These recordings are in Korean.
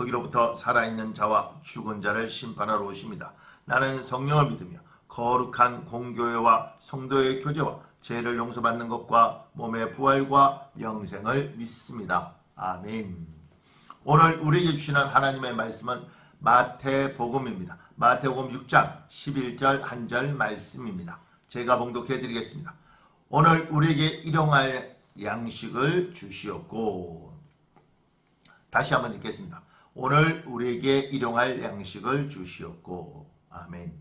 거기로부터 살아있는 자와 죽은 자를 심판하러 오십니다. 나는 성령을 믿으며 거룩한 공교회와 성도의 교제와 죄를 용서받는 것과 몸의 부활과 영생을 믿습니다. 아멘. 오늘 우리에게 주시는 하나님의 말씀은 마태복음입니다. 마태복음 6장 11절 한 절 말씀입니다. 제가 봉독해 드리겠습니다. 오늘 우리에게 일용할 양식을 주시었고 다시 한번 읽겠습니다. 오늘 우리에게 일용할 양식을 주시었고 아멘.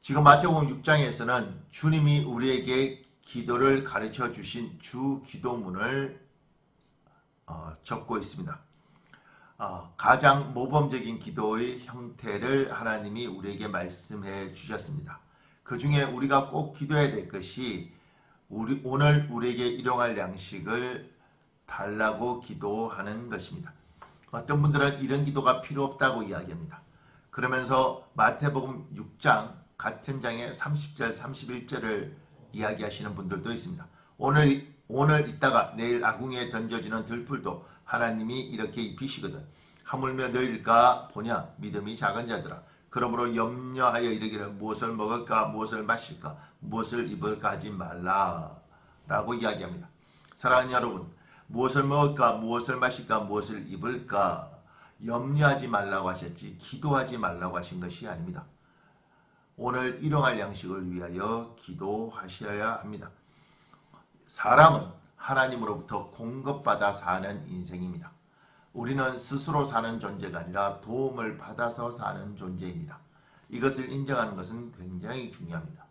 지금 마태복음 6장에서는 주님이 우리에게 기도를 가르쳐 주신 주 기도문을 어, 적고 있습니다. 어, 가장 모범적인 기도의 형태를 하나님이 우리에게 말씀해 주셨습니다. 그 중에 우리가 꼭 기도해야 될 것이 우리, 오늘 우리에게 일용할 양식을 달라고 기도하는 것입니다. 어떤 분들은 이런 기도가 필요 없다고 이야기합니다. 그러면서 마태복음 6장 같은 장의 30절 31절을 이야기하시는 분들도 있습니다. 오늘 오늘 있다가 내일 아궁이에 던져지는 들풀도 하나님이 이렇게 입히시거든. 하물며 너희일까 보냐 믿음이 작은 자들아. 그러므로 염려하여 이르기를 무엇을 먹을까 무엇을 마실까 무엇을 입을까 하지 말라 라고 이야기합니다. 사랑하는 여러분 무엇을 먹을까 무엇을 마실까 무엇을 입을까 염려하지 말라고 하셨지 기도하지 말라고 하신 것이 아닙니다. 오늘 일용할 양식을 위하여 기도하셔야 합니다. 사람은 하나님으로부터 공급받아 사는 인생입니다. 우리는 스스로 사는 존재가 아니라 도움을 받아서 사는 존재입니다. 이것을 인정하는 것은 굉장히 중요합니다.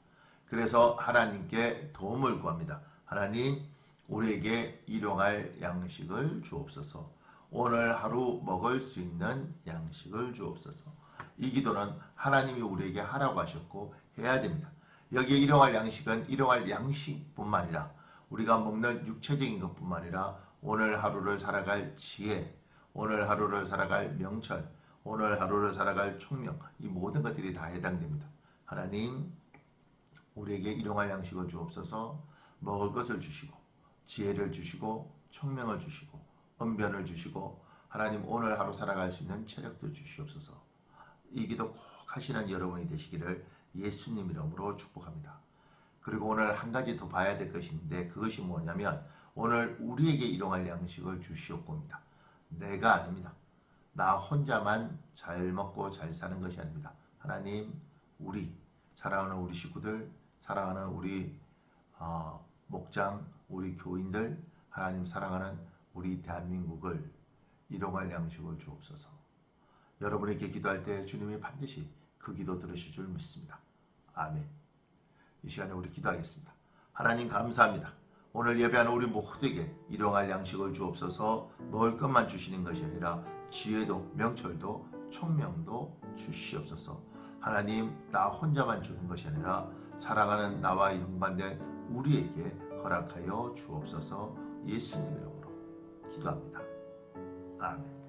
그래서 하나님께 도움을 구합니다. 하나님, 우리에게 일용할 양식을 주옵소서. 오늘 하루 먹을 수 있는 양식을 주옵소서. 이 기도는 하나님이 우리에게 하라고 하셨고 해야 됩니다. 여기에 일용할 양식은 일용할 양식뿐만 아니라 우리가 먹는 육체적인 것뿐만 아니라 오늘 하루를 살아갈 지혜, 오늘 하루를 살아갈 명철, 오늘 하루를 살아갈 총명, 이 모든 것들이 다 해당됩니다. 하나님, 우리에게 일용할 양식을 주옵소서, 먹을 것을 주시고, 지혜를 주시고, 총명을 주시고, 언변을 주시고, 하나님 오늘 하루 살아갈 수 있는 체력도 주시옵소서. 이 기도 꼭 하시는 여러분이 되시기를 예수님 이름으로 축복합니다. 그리고 오늘 한 가지 더 봐야 될 것인데 그것이 뭐냐면 오늘 우리에게 일용할 양식을 주시옵고입니다. 내가 아닙니다. 나 혼자만 잘 먹고 잘 사는 것이 아닙니다. 하나님, 우리 사랑하는 우리 식구들, 사랑하는 우리 어, 목장, 우리 교인들, 하나님 사랑하는 우리 대한민국을 일용할 양식을 주옵소서. 여러분에게 기도할 때 주님이 반드시 그 기도 들으실 줄 믿습니다. 아멘. 이 시간에 우리 기도하겠습니다. 하나님 감사합니다. 오늘 예배하는 우리 모두에게 일용할 양식을 주옵소서 먹을 것만 주시는 것이 아니라 지혜도 명철도 총명도 주시옵소서 하나님 나 혼자만 주는 것이 아니라 사랑하는 나와 연관된 우리에게 허락하여 주옵소서 예수님 이름으로 기도합니다. 아멘